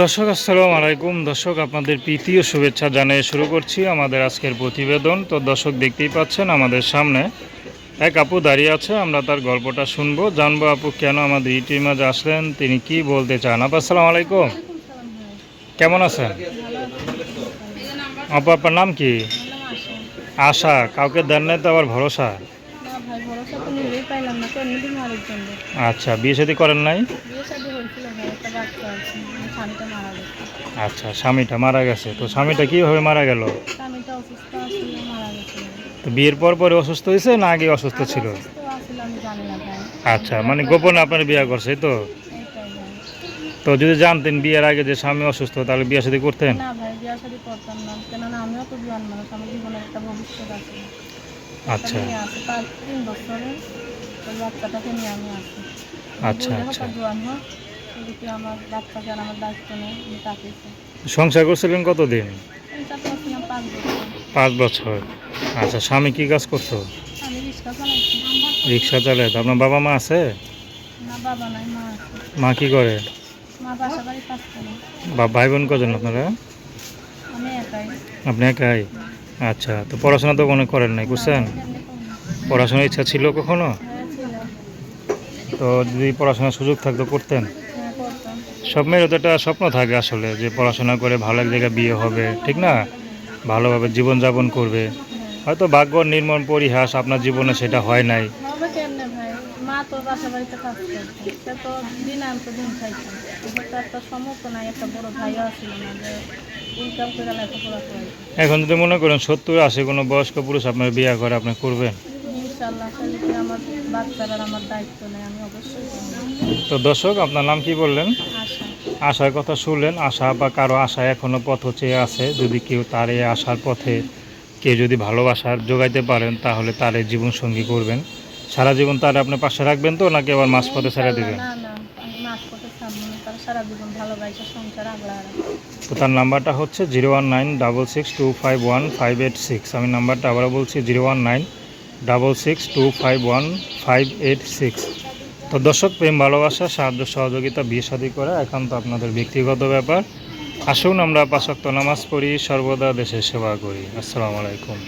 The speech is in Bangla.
দর্শক আসসালামু আলাইকুম। দর্শক আপনাদের প্রীতি ও শুভেচ্ছা জানিয়ে শুরু করছি আমাদের আজকের প্রতিবেদন। তো দর্শক দেখতেই পাচ্ছেন আমাদের সামনে এক আপু দাঁড়িয়ে আছে আমরা তার গল্পটা শুনব। জানব আপু কেন আমাদের ইটির মাঝে আসলেন তিনি কি বলতে চান? আপু আসসালামু আলাইকুম। কেমন আছেন? আপু আপনার নাম কি? আশা কাউকে দেন নাই তো আবার ভরসা? পাইলাম না তো আচ্ছা বিয়ে শাদী করেন নাই? বিয়ে শাদী হয়েছিল ভাই একটা বাচ্চা আছে স্বামীটা মারা গেছে। আচ্ছা স্বামীটা মারা গেছে তো স্বামীটা কীভাবে মারা গেল? স্বামীটা অসুস্থ আসছিল মারা গেছিল তো বিয়ের পর পরে অসুস্থ হয়েছে না আগে অসুস্থ ছিল? আচ্ছা মানে গোপনে আপনার বিয়ে করছে তো? তো যদি জানতেন বিয়ের আগে যে স্বামী অসুস্থ তাহলে বিয়ে শাদী করতেন? না ভাই বিয়ে শাদী করতাম না। কেননা আমিও তো জোয়ান মানুষ আমার জীবনের একটা ভবিষ্যৎ আছে। আচ্ছা। একটা মেয়ে আছে তার তিন বছরের বাচ্চাটাকে নিয়ে আমি আছি আচ্ছা, আচ্ছা। হয়তো জোয়ান হোক এদিকে আমার বাচ্চাকে আর আমার দায়িত্ব নেই সংসার করছিলেন কতদিন? পাঁচ বছর। আচ্ছা স্বামী কি কাজ করতো? রিক্সা চালায়। আপনার বাবা মা আছে? মা কি করে? বা ভাই বোন কজন আপনারা? আপনি একাই? আচ্ছা তো পড়াশোনা তো কোনো করেন নাই, বুঝছেন। পড়াশোনার ইচ্ছা ছিল কখনো? তো যদি পড়াশোনার সুযোগ থাকতো করতেন সব মেয়েরও তো একটা স্বপ্ন থাকে আসলে, যে পড়াশোনা করে ভালো এক জায়গায় বিয়ে হবে, ঠিক না? ভালোভাবে জীবনযাপন করবে। হ্যাঁ হয়তো ভাগ্য নির্মল পরিহাস আপনার জীবনে সেটা হয় নাই। তো দিন আনতো দিন নাই, একটা বড় ভাইও না যে এখন যদি মনে করেন সত্তর আশি কোনো বয়স্ক পুরুষ আপনার বিয়ে করে আপনি করবেন? তো দর্শক আপনার নাম কি বললেন? আশা। আশার কথা শুনলেন আশা বা কারও আশা এখনও পথ চেয়ে আছে। যদি কেউ তার এই আশার পথে কেউ যদি ভালোবাসার যোগাইতে পারেন তাহলে তার এই জীবনসঙ্গী করবেন। সারা জীবন তার আপনি পাশে রাখবেন তো নাকি আবার মাঝ পথে ছেড়ে দেবেন? তো তার নাম্বারটা হচ্ছে zero one nine double six two five one five eight six. আমি নাম্বারটা আবারও বলছি, zero one nine double six two five one five eight six. তো দর্শক, প্রেম, ভালোবাসা, সাহায্য, সহযোগিতা, বিয়ে শাদী করা একান্ত আপনাদের ব্যক্তিগত ব্যাপার। আসুন আমরা পাশক্ত নামাজ পড়ি, সর্বদা দেশের সেবা করি। আসসালামু আলাইকুম।